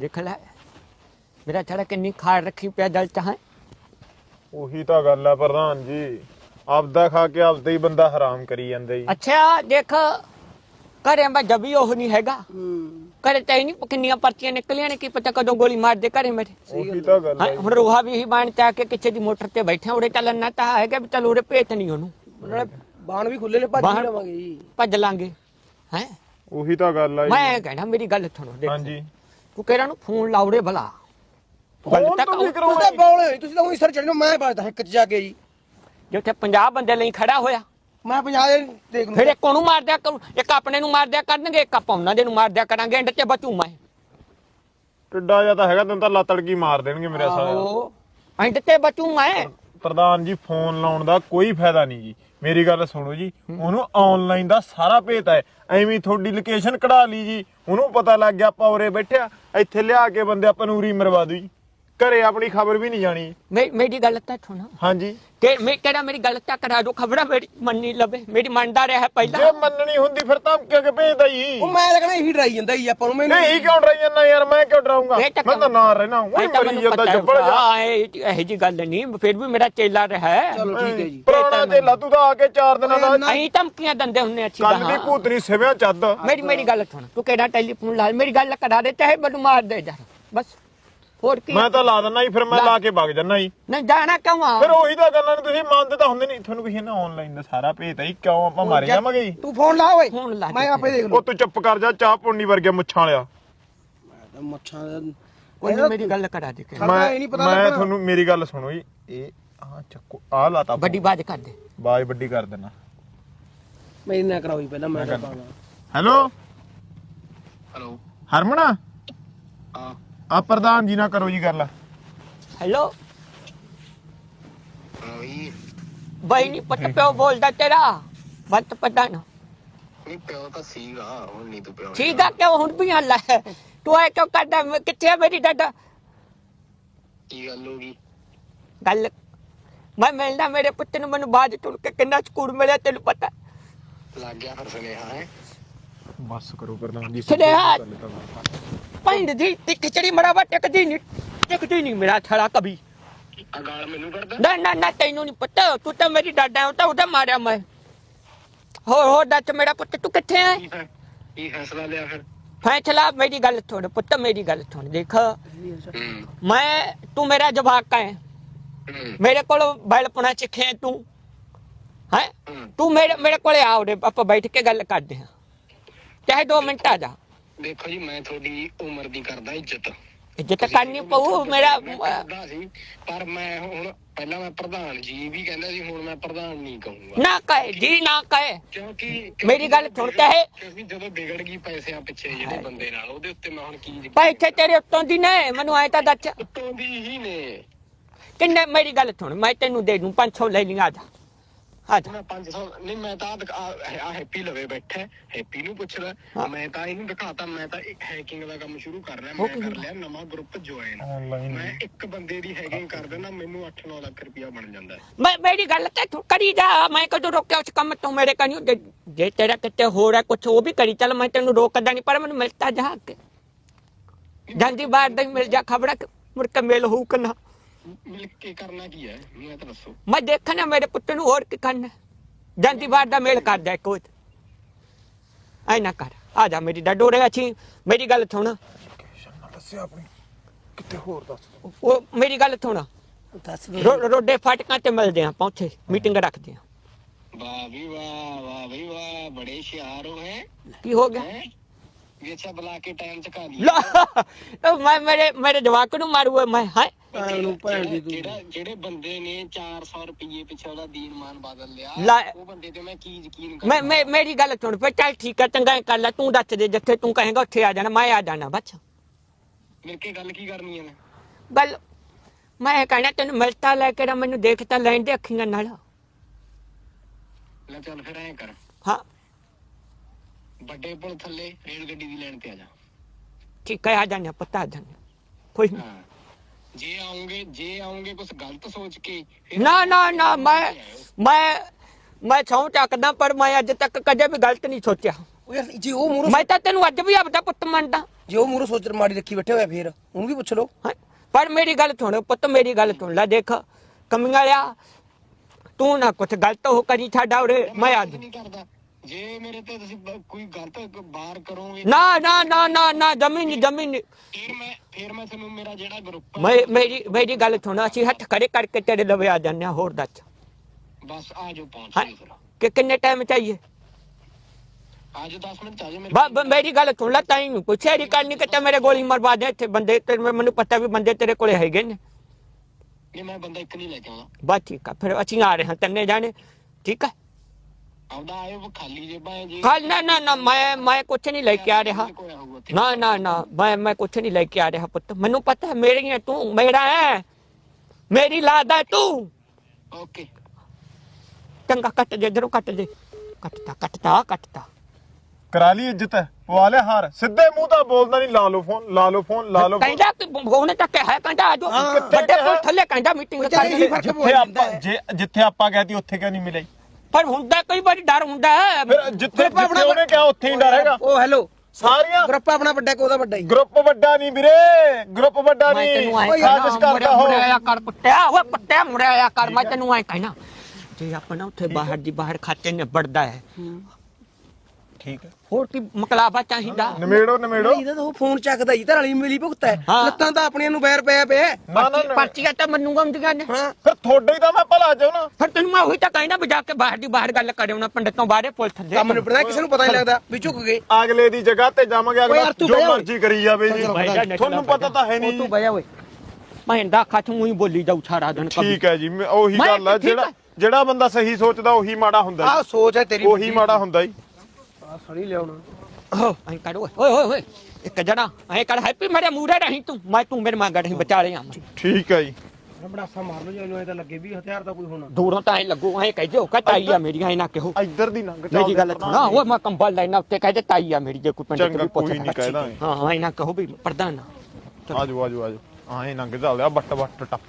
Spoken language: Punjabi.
ਦੇਖ ਲੈ। ਮੇਰਾ ਛੜਾ ਕਿੰਨੀ ਖਾੜ ਰੱਖੀ ਪਿਆ ਦਿਲ ਚ ਹੈ। ਉਹੀ ਤਾਂ ਗੱਲ ਹੈ ਪ੍ਰਧਾਨ ਜੀ। ਆਪਦਾ ਖਾ ਕੇ ਆਪਦਾ ਹੀ ਬੰਦਾ ਹਰਾਮ ਕਰੀ ਜਾਂਦਾ ਜੀ। ਅੱਛਾ ਦੇਖ। ਘਰੇ ਮੈਂ ਜਬੀ ਉਹ ਨਹੀਂ ਹੈਗਾ। ਹੂੰ। ਘਰੇ ਤਾਂ ਨਹੀਂ ਕਿੰਨੀਆਂ ਪਰਚੀਆਂ ਨਿਕਲੀਆਂ ਨੇ ਕੀ ਪਤਾ ਕਦੋਂ ਗੋਲੀ ਮਾਰ ਦੇ ਘਰੇ ਮੇਰੇ। ਉਹੀ ਤਾਂ ਗੱਲ ਹਾਂ ਹੈ ਹੁਣ ਰੋਹਾ ਵੀ ਇਹੀ ਬਣ ਚਾ ਕੇ ਕਿਸੇ ਦੀ ਮੋਟਰ ਤੇ ਬੈਠਾ ਉਰੇ ਚੱਲਣ ਨਾ ਤਾਂ ਹੈਗਾ ਵੀ ਚੱਲ ਉਰੇ ਭੇਤ ਨਹੀਂ ਉਹਨੂੰ। ਨਾਲੇ ਬਾਣ ਵੀ ਖੁੱਲੇ ਨੇ ਭੱਜ ਬਾਹਣ- ਲਵਾਂਗੇ ਜੀ। ਭੱਜ ਲਾਂਗੇ ਹੈ। ਉਹੀ ਤਾਂ ਗੱਲ ਹੈ ਮੈਂ ਕਹਿਣਾ ਮੇਰੀ ਗੱਲ ਸੁਣੋ ਦੇਖ। ਹਾਂਜੀ। ਤੂੰ ਕਿਹੜਾ ਨੂੰ ਫੋਨ ਲਾਉਰੇ ਭਲਾ ਤੱਕ ਵੀ ਤੁਸੀਂ ਤਾਂ ਬੌਲੇ ਹੋਏ ਤੁਸੀਂ ਤਾਂ ਉਹੀ ਸਰ ਚੜਨੋ ਮੈਂ ਬਾਜਦਾ ਇੱਕ ਚ ਜਾ ਕੇ ਜੀ ਜੇ ਉੱਥੇ 50 ਬੰਦੇ ਲਈ ਖੜਾ ਹੋਇਆ ਮੈਂ 50 ਦੇ ਦੇਖ ਫਿਰ ਲੂ ਇੱਕ ਉਹਨੂੰ ਮਾਰ ਦਿਆ ਕਰੂ ਇੱਕ ਆਪਣੇ ਨੂੰ ਮਾਰ ਦਿਆ ਕਰਨਗੇ ਇੱਕ ਆਪਾਂ ਉਹਨਾਂ ਦੇ ਨੂੰ ਮਾਰ ਦਿਆ ਕਰਾਂਗੇ ਐਂਡ ਤੇ ਬਚੂ ਮੈਂ ਟਿੱਡਾ ਜਾਂ ਤਾਂ ਹੈਗਾ ਤੈਨੂੰ ਤਾਂ ਲੱਤ ਤੜਕੀ ਮਾਰ ਦੇਣਗੇ ਮੇਰੇ ਸਾਲੇ ਆਹੋ ਐਂਡ ਤੇ ਬਚੂ ਮੈਂ ਪ੍ਰਧਾਨ ਜੀ ਫੋਨ ਲਾਉਣ ਦਾ ਕੋਈ ਫਾਇਦਾ ਨਹੀਂ ਜੀ ਮੇਰੀ ਗੱਲ ਸੁਣੋ ਜੀ, ਉਹਨੂੰ ਆਨਲਾਈਨ ਦਾ ਸਾਰਾ ਭੇਤ ਹੈ। ਐਵੇਂ ਤੁਹਾਡੀ ਲੋਕੇਸ਼ਨ ਕਢਾ ਲਈ ਜੀ। ਉਹਨੂੰ ਪਤਾ ਲੱਗ ਗਿਆ ਆਪਾਂ ਉਰੇ ਬੈਠਿਆ ਇੱਥੇ ਲਿਆ ਕੇ ਬੰਦੇ ਆਪਾਂ ਨੂੰ ਉਰੀ ਮਰਵਾ ਦੂ ਜੀ। ਘਰੇ ਆਪਣੀ ਖਬਰ ਵੀ ਨਹੀਂ ਜਾਣੀ। ਮੇ- ਮੇਰੀ ਗੱਲ ਤਾਂ ਸੁਣਾ। ਹਾਂਜੀ। ਕਿ ਮੈਂ ਕਿਹੜਾ ਮੇਰੀ ਗੱਲ ਤਾਂ ਕਰਾ ਦੋ ਖਬਰਾਂ ਮੇਰੀ ਮੰਨੀ ਲਵੇ ਮੇਰੀ ਮੰਨਦਾ ਰਿਹਾ ਜੇ ਪਹਿਲਾਂ। ਮੰਨਣੀ ਹੁੰਦੀ ਫਿਰ ਤਾਂ ਕਿਉਂ ਕਿ ਭੇਜਦਾ ਜੀ? ਉਹ ਮੈਂ ਲੱਗਣਾ ਇਹੀ ਡਰਾਈ ਜਾਂਦਾ ਜੀ ਆਪਾਂ ਨੂੰ ਮੈਨੂੰ ਨਹੀਂ ਕਿਉਂ ਡਰਾਈ ਜਾਂਦਾ ਯਾਰ? ਮੈਂ ਕਿਉਂ ਡਰਾਉਂਗਾ ਤਾਂ ਮੈਂ ਤਾਂ ਨਾ ਰਹਿਣਾ ਉਹ ਮਰੀ ਜਾਂਦਾ ਜੱਬੜ ਜਾ। ਹਾਂ ਇਹ ਇਹੋ ਜੀ ਗੱਲ ਨਹੀਂ ਫਿਰ ਵੀ ਮੇਰਾ ਚੇਲਾ ਰਿਹਾ ਹੈ। ਚਲੋ ਠੀਕ ਹੈ ਜੀ। ਪੁਰਾਣਾ ਤੇ ਲਾਤੂ ਦਾ ਆ ਕੇ ਚਾਰ ਦਿਨਾਂ ਦਾ ਅਸੀਂ ਧਮਕੀਆਂ ਦਿੰਦੇ ਹੁੰਨੇ ਅੱਛੀ ਕੱਲ ਦੀ ਭੂਤਨੀ ਸਿਵਿਆਂ ਚੱਦ। ਮੇਰੀ ਮੇਰੀ ਗੱਲ ਸੁਣ ਤੂੰ ਕਿਹੜਾ ਟੈਲੀਫੋਨ ਲਾ ਮੇਰੀ ਗੱਲ ਕਰਾ ਦੇ ਚਾਹੇ ਮੈਨੂੰ ਮਾਰ ਦੇ ਯਾਰ ਬਸ। ਹੋਰ ਕੀ ਮੈਂ ਤਾਂ ਲਾ ਦਿੰਦਾ ਜੀ ਫਿਰ ਮੈਂ ਲਾ ਕੇ ਵਗ ਜਾਣਾ ਜੀ। ਨਹੀਂ ਜਾਣਾ ਕਿਉਂ ਆ? ਫਿਰ ਉਹੀ ਤਾਂ ਗੱਲਾਂ ਨੇ ਤੁਸੀਂ ਮੰਨਦੇ ਤਾਂ ਹੁੰਦੇ ਨਹੀਂ। ਤੁਹਾਨੂੰ ਕਿਸੇ ਨੇ ਆਨਲਾਈਨ ਦਾ ਸਾਰਾ ਭੇਜਤਾ ਜੀ ਕਿਉਂ ਆਪਾਂ ਮਾਰੇ ਜਾਵਾਂਗੇ ਜੀ? ਤੂੰ ਫੋਨ ਲਾ ਓਏ। ਫੋਨ ਲਾ ਮੈਂ। ਆਪੇ ਦੇਖ ਲੂ ਉਹ ਤੂੰ ਚੁੱਪ ਕਰ ਜਾ ਚਾਹ ਪੁੰਨੀ ਵਰਗੇ ਮੁੱਛਾਂ ਵਾਲਿਆ। ਮੱਛਾਂ ਦਾ ਕੋਈ ਮੇਰੀ ਗੱਲ ਕਰਾ ਦੇ ਕੇ। ਮੈਂ ਇਹ ਨੀ ਪਤਾ ਮੈਂ। ਤੁਹਾਨੂੰ ਮੇਰੀ ਗੱਲ ਸੁਣੋ ਜੀ ਇਹ ਆ ਚੱਕੋ ਆ ਲਾਤਾ ਵੱਡੀ ਬਾਜ ਕਰ ਦੇ। ਬਾਜ ਵੱਡੀ ਕਰ ਦੇਣਾ। ਮੇਰੀ ਨਾ ਕਰਾਓ ਜੀ ਪਹਿਲਾਂ ਮੈਂ ਕਰਦਾ ਹੈਲੋ? ਹੈਲੋ। ਹਰਮਨ ਹਾਂ। ਆ ਪ੍ਰਧਾਨ ਜੀ ਨਾਲ ਕਰੋ ਜੀ ਗੱਲ। ਹੈਲੋ ਬਾਈ ਨਹੀਂ ਪਤਾ ਪਿਓ ਬੋਲਦਾ ਤੇਰਾ ਬੰਤ ਪਤਾ ਨਾ। ਨਹੀਂ ਪਿਓ ਤਾਂ ਸੀਗਾ ਹੁਣ ਨਹੀਂ ਤੂੰ ਪਿਓ ਠੀਕ ਆ ਕਿਉਂ? ਹੁਣ ਵੀ ਹੱਲਾ ਹੈ ਤੂੰ ਐ ਕਿਉਂ ਕਰਦਾ? ਮੈਂ- ਕਿੱਥੇ ਆ ਮੇਰੀ ਡਾਡਾ? ਕੀ ਗੱਲ ਹੋ ਗਈ? ਗੱਲ ਮੈਂ ਮਿਲਣਾ ਮੇਰੇ ਪੁੱਤ ਨੂੰ ਮੈਨੂੰ ਬਾਜ ਤੁਰ ਕੇ ਕਿੰਨਾ ਸਕੂਰ ਮਿਲਿਆ ਤੈਨੂੰ ਪਤਾ। ਲੱਗ ਗਿਆ ਫਿਰ ਸੁਨੇਹਾ ਹੈ? ਬਸ ਕਰੋ ਪ੍ਰਧਾਨ ਜੀ ਸੁਨੇਹਾ। ਪਿੰਡ ਦੀ ਤੇ ਖਿਚੜੀ ਮਰਾਵਾ ਟਿਕਦੀ ਨਹੀਂ ਟਿਕਦੀ ਨਹੀਂ ਮੇਰਾ ਥੜਾ ਕਭੀ ਆ ਗਾਲ ਮੈਨੂੰ ਕਰਦਾ। ਨਾ ਨਾ ਨਾ ਤੈਨੂੰ ਨਹੀਂ ਪਤਾ ਤੂੰ ਤਾਂ ਮੇਰੀ ਡਾਡਾ ਉਹ ਤਾਂ ਉਹਦਾ ਮਾਰਿਆ ਮੈਂ। ਹੋ ਹੋ ਦੱਸ ਮੇਰਾ ਪੁੱਤ ਤੂੰ ਕਿੱਥੇ ਆ ਕੀ ਫੈਸਲਾ ਲਿਆ ਫਿਰ? ਫੈਸਲਾ ਮੇਰੀ ਗੱਲ ਸੁਣ ਪੁੱਤ ਮੇਰੀ ਗੱਲ ਸੁਣ ਦੇਖ। ਮੈਂ ਤੂੰ ਮੇਰਾ ਜਵਾਕ ਹੈ। ਮੇਰੇ ਕੋਲ ਬੈਲਪਣਾ ਸਿੱਖਿਆ ਤੂੰ। ਹੈ। ਤੂੰ ਮੇਰੇ ਮੇਰੇ ਕੋਲੇ ਆ ਆਪਾਂ ਬੈਠ ਕੇ ਗੱਲ ਕਰਦੇ ਹਾਂ ਚਾਹੇ 2 ਮਿੰਟ ਆ ਜਾ। ਦੇਖੋ ਜੀ ਮੈਂ ਤੁਹਾਡੀ ਉਮਰ ਦੀ ਕਰਦਾ ਇੱਜ਼ਤ। ਇੱਜ਼ਤ ਕਰਨੀ ਪਊ ਮੇਰਾ ਮੈਂ ਕਰਦਾ ਸੀ ਪਰ ਮੈਂ ਹੁਣ ਪਹਿਲਾਂ ਮੈਂ ਪ੍ਰਧਾਨ ਜੀ ਵੀ ਕਹਿੰਦਾ ਸੀ ਹੁਣ ਮੈਂ ਪ੍ਰਧਾਨ ਨਹੀਂ ਕਹੂੰਗਾ। ਨਾ ਕਹੇ ਜੀ ਨਾ ਕਹੇ। ਕਿਉਂਕਿ ਮੇਰੀ ਗੱਲ ਸੁਣ ਚਾਹੇ ਕਿਉਂਕਿ ਜਦੋਂ ਵਿਗੜ ਗਈ ਪੈਸਿਆਂ ਪਿੱਛੇ ਜਿਹੜੇ ਬੰਦੇ ਨਾਲ ਉਹਦੇ ਉੱਤੇ ਮੈਂ ਹੁਣ ਕੀ ਪੈਸੇ ਤੇਰੇ ਉੱਤੋਂ ਦੀ ਨੇ ਮੈਨੂੰ ਐ ਤਾਂ ਦੱਸ। ਉੱਤੋਂ ਦੀ ਹੀ ਨੇ। ਕਿੰਨੇ ਮੇਰੀ ਗੱਲ ਸੁਣ ਮੈਂ ਤੈਨੂੰ ਦੇ ਦੂੰ 500 ਲੈ ਲਈ ਆ ਜਾ। ਜਾ ਮੈਂ 500 ਨਹੀਂ ਮੈਂ ਤਾਂ ਆ ਆ ਹੈਪੀ ਲਵੇ ਬੈਠਾ ਹੈ, ਹੈਪੀ ਨੂੰ ਪੁੱਛ ਹਾਂ। ਲੈ ਮੈਂ ਤਾਂ ਇਹਨੂੰ ਦਿਖਾਤਾ। ਮੈਂ ਤਾਂ ਇੱਕ ਹੈਕਿੰਗ ਦਾ ਕੰਮ ਸ਼ੁਰੂ ਕਰ ਰਿਹਾ ਮੈਂ? ਕਰ ਲਿਆ ਨਵਾਂ ਗਰੁੱਪ ਜੁਆਇਨ ਮੈਂ ਇੱਕ ਬੰਦੇ ਦੀ ਹੈਕਿੰਗ ਕਰ ਦਿੰਦਾ। ਮੈਨੂੰ 8-9 ਲੱਖ ਰੁਪਇਆ ਬਣ ਜਾਂਦਾ ਹੈ। ਮੈਂ ਮੇਰੀ ਗੱਲ ਤੇ ਤੂੰ ਕਰੀ ਜਾ। ਮੈਂ ਕਦੋਂ ਰੋਕਿਆ ਉਸ ਕੰਮ ਤੋਂ? ਮੇਰੇ ਕਨੀ ਜੇ- ਜੇ ਤੇਰਾ ਕਿਤੇ ਹੋ ਰਿਹਾ ਕੁਛ ਉਹ ਵੀ ਕਰੀ। ਚੱਲ ਮੈਂ ਤੈਨੂੰ ਰੋਕਦਾ ਨਹੀਂ ਪਰ ਮੈਨੂੰ ਮਿਲਤਾ ਜਾ ਕੇ। ਜਾਂਦੀ ਬਾਹਰ ਦਾ ਹੀ ਮਿਲ ਜਾ। ਖਬਰ ਮੁੜ ਕੇ ਮਿਲ ਹੋਊ ਕਿ ਨਾ? ਮਿਲ ਕੇ ਕਰਨਾ ਕੀ ਹੈ? ਮੈਨੂੰ ਇਹ ਤਾਂ ਦੱਸੋ। ਮੈਂ ਦੇਖਣਾ ਮੇਰੇ ਪੁੱਤ ਨੂੰ ਹੋਰ ਕੀ ਕਰਨਾ? ਜਾਂਦੀ ਬਾਹਰ ਦਾ ਮੇਲ ਕਰ ਦੇ ਕੋਈ ਐ ਨਾ ਕਰ। ਆ ਜਾ ਮੇਰੀ ਡੱਡੋ ਰੇ ਅੱਛੀ ਮੇਰੀ ਗੱਲ ਸੁਣ। ਦੱਸਿਆ ਆਪਣੀ ਕਿਤੇ ਹੋਰ ਦੱਸ ਉਹ ਮੇਰੀ ਗੱਲ ਸੁਣ। ਦੱਸ ਰੋ- ਰੋਡੇ ਫਾਟਕਾਂ ਤੇ ਮਿਲਦੇ ਆ ਪਹੁੰਚੇ ਮੀਟਿੰਗ ਰੱਖਦੇ ਆ। ਵਾਹ ਵੀ ਵਾਹ ਵਾਹ ਵੀ ਵਾਹ। ਬੜੇ ਹੁਸ਼ਿਆਰ ਹੋ ਹੈ? ਕੀ ਹੋ ਗਿਆ? ਹੈ? ਵੀ ਅੱਛਾ ਬੁਲਾ ਕੇ ਟਾਈਮ ਚ ਕਾ ਲਾ। ਉਹ ਮੈਂ ਮੇਰੇ ਮੇਰੇ ਜਵਾਕ ਨੂੰ ਮਾਰੂ ਮੈਂ ਹੈ? ਨੂੰ ਭੈਣ ਦੀ ਤੂੰ। ਜਿਹੜਾ ਜਿਹੜੇ ਬੰਦੇ ਨੇ 400 ਰੁਪਏ ਪਿੱਛੇ ਉਹਦਾ ਦੀਨ ਮਾਨ ਬਦਲ ਲਿਆ ਲੈ। ਉਹ ਬੰਦੇ ਤੇ ਮੈਂ ਕੀ ਯਕੀਨ ਮੈਂ ਕਰਾਂ ਮੈਂ ਮੇਰੀ ਗੱਲ ਸੁਣ ਫੇ ਚੱਲ ਠੀਕ ਹੈ ਚੰਗਾ ਕਰ ਲੈ ਤੂੰ ਦੱਸ ਦੇ ਜਿੱਥੇ ਤੂੰ ਕਹੇਗਾ ਉੱਥੇ ਆ ਜਾਣਾ ਮੈਂ ਆ ਜਾਣਾ ਬੱਚ ਮਿਲ ਕੇ ਗੱਲ ਕੀ ਕਰਨੀ ਹੈ ਮੈਂ? ਗੱਲ ਮੈਂ ਇਹ ਕਹਿਣਾ ਤੈਨੂੰ ਮਿਲਤਾ ਲੈ ਕੇ ਨਾ ਮੈਨੂੰ ਦੇਖਤਾ ਲੈਣ ਦੇ ਅੱਖੀਆਂ ਨਾਲ। ਲੈ ਚੱਲ ਫਿਰ ਐਂ ਕਰ। ਹਾਂ। ਵੱਡੇ ਪੁਲ ਥੱਲੇ ਰੇਲ ਗੱਡੀ ਦੀ ਲਾਈਨ ਤੇ ਆ ਜਾ। ਠੀਕ ਹੈ ਆ ਜਾਣਾ ਪਤਾ ਆ ਜਾਣਾ ਕੋਈ ਨੀ। ਹਾਂ। ਜੇ ਆਉਂਗੇ ਜੇ ਆਉਂਗੇ ਕੁਝ ਗਲਤ ਸੋਚ ਕੇ ਫਿਰ ਨਾ ਨਾ ਨਾ ਮੈਂ ਮੈਂ ਮੈਂ ਸਹੁੰ ਚੱਕਦਾ ਪਰ ਮੈਂ ਅੱਜ ਤੱਕ ਕਦੇ ਵੀ ਗਲਤ ਨਹੀਂ ਸੋਚਿਆ। ਉਹ ਯਾਰ ਜੇ ਉਹ ਮੂਰੋ ਮੈਂ ਤਾਂ ਤੈਨੂੰ ਅੱਜ ਵੀ ਆਪਦਾ ਪੁੱਤ ਮੰਨਦਾ। ਜੇ ਉਹ ਮੂਰੋ ਸੋਚ ਮਾੜੀ ਰੱਖੀ ਬੈਠੇ ਹੋਇਆ ਫੇਰ ਉਹਨੂੰ ਵੀ ਪੁੱਛ ਲਓ। ਹੈਂ? ਪਰ ਮੇਰੀ ਗੱਲ ਸੁਣ ਪੁੱਤ ਮੇਰੀ ਗੱਲ ਸੁਣ ਲੈ ਦੇਖ ਕਮੀਆਂ ਤੂੰ ਨਾ ਕੁਛ ਗਲਤ ਹੋ ਕਰੀ ਛੱਡਾ ਉਰੇ ਮੈਂ ਅੱਜ ਨਹੀਂ ਕਰਦਾ। ਜੇ ਮੇਰੇ ਤੇ ਤੁਸੀਂ ਬ- ਕੋਈ ਗਲਤ ਬਾਹਰ ਕਰੋਗੇ ਨਾ ਨਾ ਨਾ ਨਾ ਨਾ ਜ਼ਮੀਨ ਜ਼ਮੀਨ ਫਿਰ ਮੈਂ ਫਿਰ ਮੈਂ ਤੁਹਾਨੂੰ ਮੇਰਾ ਜਿਹੜਾ ਗਰੁੱਪ ਮੈਂ ਮੇਰੀ ਮੇਰੀ ਗੱਲ ਸੁਣ ਅਸੀਂ ਹੱਥ ਖੜੇ ਕਰਕੇ ਤੇਰੇ ਲਵੇ ਆ ਜਾਂਦੇ ਹਾਂ ਹੋਰ ਦੱਸ। ਬਸ ਆ ਜਾਓ ਪਹੁੰਚ ਹਾਂ ਜਾਓ ਫਿਰ। ਕਿ ਕਿੰਨੇ ਟਾਈਮ ਚਾਹੀਏ ਆ ਜਾਓ 10 ਮਿੰਟ ਚ ਆ ਜਾਓ ਮੇਰੇ ਬਾ ਬਾ- ਮੇਰੀ ਗੱਲ ਸੁਣ ਲੈ ਤਾਈ ਨੂੰ ਪੁੱਛਿਆ ਨਹੀਂ ਕਰਨੀ ਕਿ ਤੇ ਮੇਰੇ ਗੋਲੀ ਮਰਵਾ ਦੇ ਇੱਥੇ ਬੰਦੇ ਤੇ ਮੈਨੂੰ ਪਤਾ ਵੀ ਬੰਦੇ ਤੇਰੇ ਕੋਲੇ ਹੈਗੇ ਨੇ। ਨਹੀਂ ਮੈਂ ਬੰਦਾ ਇੱਕ ਨਹੀਂ ਲੈ ਕੇ ਆਉਂਦਾ ਬਸ ਠੀਕ ਆ ਫਿਰ ਅਸੀਂ ਆ ਰਹੇ ਹਾਂ ਤੰਨੇ ਜਾਣੇ ਠੀਕ ਆ? ਆਪਦਾ ਆਇਓ ਉਹ ਖਾਲੀ ਜੇਬਾਂ ਹੈ ਜੀ। ਕੱਲ ਨਾ ਨਾ ਨਾ ਮੈਂ ਮੈਂ ਕੁਛ ਨਹੀਂ ਲੈ ਕੇ ਆ ਰਿਹਾ। ਨਾ ਨਾ ਨਾ ਮੈਂ ਮੈਂ ਕੁਛ ਨਹੀਂ ਲੈ ਕੇ ਆ ਰਿਹਾ ਪੁੱਤ। ਮੈਨੂੰ ਪਤਾ ਹੈ ਮੇਰੀ ਹੈ ਤੂੰ ਮੇਰਾ ਹੈ। ਮੇਰੀ ਲਾਦਾ ਹੈ ਤੂੰ। ਓਕੇ। ਚੰਗਾ ਕੱਟ ਦੇ ਇਧਰੋਂ ਕੱਟ ਦੇ। ਕੱਟਤਾ ਕੱਟਤਾ ਕੱਟਤਾ। ਕਰਾ ਲਈ ਇੱਜ਼ਤ ਪਵਾ ਲਿਆ ਹਾਰ। ਸਿੱਧੇ ਮੂੰਹ ਤਾਂ ਬੋਲਦਾ ਨਹੀਂ ਲਾ ਲਓ ਫੋਨ ਲਾ ਲਓ ਫੋਨ ਲਾ ਲਓ phone। ਕਹਿੰਦਾ ਕਿ ਉਹਨੇ ਚੱਕੇ ਹੈ ਕਹਿੰਦਾ ਆਜੋ ਵੱਡੇ ਕਿਹਾ? ਕੋਲ ਥੱਲੇ ਕਹਿੰਦਾ ਮੀਟਿੰਗ ਕਰ ਜਿੱਥੇ ਆਪਾਂ ਜੇ ਜਿੱਥੇ ਆਪਾਂ ਤੀ ਉੱਥੇ ਕਿਉਂ ਨਹੀਂ ਮਿਲੇ? ਪਰ ਹੁੰਦਾ ਕਈ ਵਾਰੀ ਡਰ ਹੁੰਦਾ। ਹੈ ਫਿਰ ਜਿੱਥੇ ਜਿੱਥੇ ਉਹਨੇ ਕਿਹਾ ਉੱਥੇ ਹੀ ਡਰ ਹੈਗਾ। ਉਹ ਹੈਲੋ। ਸਾਰੀਆਂ ਗਰੁੱਪ ਆਪਣਾ ਵੱਡਾ ਕਿ ਉਹਦਾ ਵੱਡਾ ਹੀ? ਗਰੁੱਪ ਵੱਡਾ ਨਹੀਂ ਵੀਰੇ ਗਰੁੱਪ ਵੱਡਾ ਮੈਂ ਨਹੀਂ। ਤੈਨੂੰ ਆਏ ਸਾਜ਼ਿਸ਼ ਕਰਦਾ ਹੋ ਮੁੜਿਆ ਕਰ ਕੁੱਟਿਆ ਓਏ ਕੁੱਟਿਆ ਮੁੜਿਆ ਕਰ ਮੈਂ ਤੈਨੂੰ ਆਏ ਕਹਿਣਾ ਜੇ ਆਪਣਾ ਉੱਥੇ ਬਾਹਰ ਦੀ ਬਾਹਰ ਖਾਤੇ ਨਿਬੜਦਾ ਹੈ ਠੀਕ ਹੈ। ਹੋਰ ਕੀ ਮਕਲਾਵਾ ਚਾਹੀਦਾ? ਨਮੇੜੋ ਨਮੇੜੋ। ਇਹਦਾ ਤਾਂ ਉਹ ਫੋਨ ਚੱਕਦਾ ਜੀ ਤਾਂ ਰਲੀ ਮਿਲੀ ਭੁਗਤ ਹੈ। ਹਾਂ। ਲੱਤਾਂ ਤਾਂ ਆਪਣੀਆਂ ਨੂੰ ਬੈਰ ਪਿਆ ਪਿਆ ਨਾ ਨਾ ਨਾ। ਪਰਚੀਆਂ ਤਾਂ ਮੰਨੂਗਾ ਹੁੰਦੀਆਂ ਨੇ। ਹਾਂ। ਫਿਰ ਤੁਹਾਡੇ ਹੀ ਤਾਂ ਮੈਂ ਭਲਾ ਚਾਹੁੰਨਾ ਫਿਰ ਤੈਨੂੰ ਮੈਂ ਉਹੀ ਤਾਂ ਕਹਿਣਾ ਵੀ ਜਾ ਕੇ ਬਾਹਰ ਦੀ ਬਾਹਰ ਗੱਲ ਕਰੇ ਉਹਨਾਂ ਪੰਡਤਾਂ ਬਾਹਰੇ ਪੁੱਲ ਥੱਲੇ। ਕੰਮ ਨਿਬੜਦਾ ਕਿਸੇ ਨੂੰ ਪਤਾ ਨਹੀਂ ਲੱਗਦਾ ਵੀ ਝੁਕ ਗਏ। ਅਗਲੇ ਦੀ ਜਗ੍ਹਾ ਤੇ ਜਾਵਾਂਗੇ ਓਏ ਅਗਲਾ ਤੂੰ ਜੋ ਬਹਿ ਓਏ। ਮਰਜ਼ੀ ਕਰੀ ਜਾਵੇ ਜੀ। ਬਹਿ ਜਾ, ਨਿਕਲ ਤੁਹਾਨੂੰ ਪਤਾ ਤਾਂ ਹੈ ਉਹ ਨਹੀਂ। ਤੂੰ ਜਾ ਓਏ। ਮੈਂ ਦਾ ਖਤਮ ਹੀ ਬੋਲੀ ਜਾਉ ਸਾਰਾ ਦਿਨ ਕਦੀ। ਠੀਕ ਹੈ ਜੀ ਮੈਂ- ਉਹੀ ਮੈਂ ਗੱਲ ਹੈ ਠੀਕ ਜਿਹੜਾ ਹੈ। ਜਿਹੜਾ ਬੰਦਾ ਸਹੀ ਸੋਚਦਾ ਉਹੀ ਮਾੜਾ ਹੁੰਦਾ ਆਹ ਜੀ। ਸੋਚ ਹੈ ਤੇਰੀ ਉਹੀ ਮਾੜਾ ਹੁੰਦਾ ਜੀ। ਆ ਸੜੀ ਲਿਆਉਣਾ। ਓ ਐਂ ਕਰ ਓਏ ਓਏ ਓਏ ਇੱਕ ਜਣਾ ਐਂ ਕਰ ਹੈਪੀ ਮੇਰੇ ਮੂਰੇ ਰਹੀ ਤੂੰ। ਮੈਂ ਤੂੰ ਮੇਰੇ ਮੰਗ ਰਹੀ ਵਿਚਾਲੇ ਆ ਮੈਂ। ਠੀਕ ਹੈ ਜੀ। ਬੜਾਸਾ ਮਾਰ ਲਓ ਜੇ ਤਾਂ ਲੱਗੇ ਵੀ ਹਥਿਆਰ ਤਾਂ ਕੋਈ ਹੋਣਾ। ਦੂਰੋਂ ਤਾਂ ਐਂ ਲੱਗੂ ਐਂ ਕਹਿ ਦਿਓ ਕਿ ਤਾਈ ਆ ਮੇਰੀ ਐਂ ਨਾ ਕਹੋ। ਇੱਧਰ ਦੀ ਲੰਘ ਮੇਰੀ ਗੱਲ ਸੁਣਾ ਓਏ ਮੈਂ ਕੰਬਲ ਲੈਣਾ ਉੱਤੇ ਕਹਿ ਦੇ ਤਾਈ ਆ ਮੇਰੀ ਜੇ ਕੋਈ ਪਿੰਡ ਵੀ ਪੁੱਛਦਾ ਕੋਈ ਨੀ ਕਹਿ ਦਾਂਗੇ। ਹਾਂ ਐਂ ਨਾ ਕਹੋ ਵੀ ਪ੍ਰਧਾਨ ਆਜੋ ਆਜੋ ਆਜੋ। ਆਏ ਲੰਘ ਚੱਲਦੇ ਆ ਬੱਟ ਬੱਟ ਟੱਪ।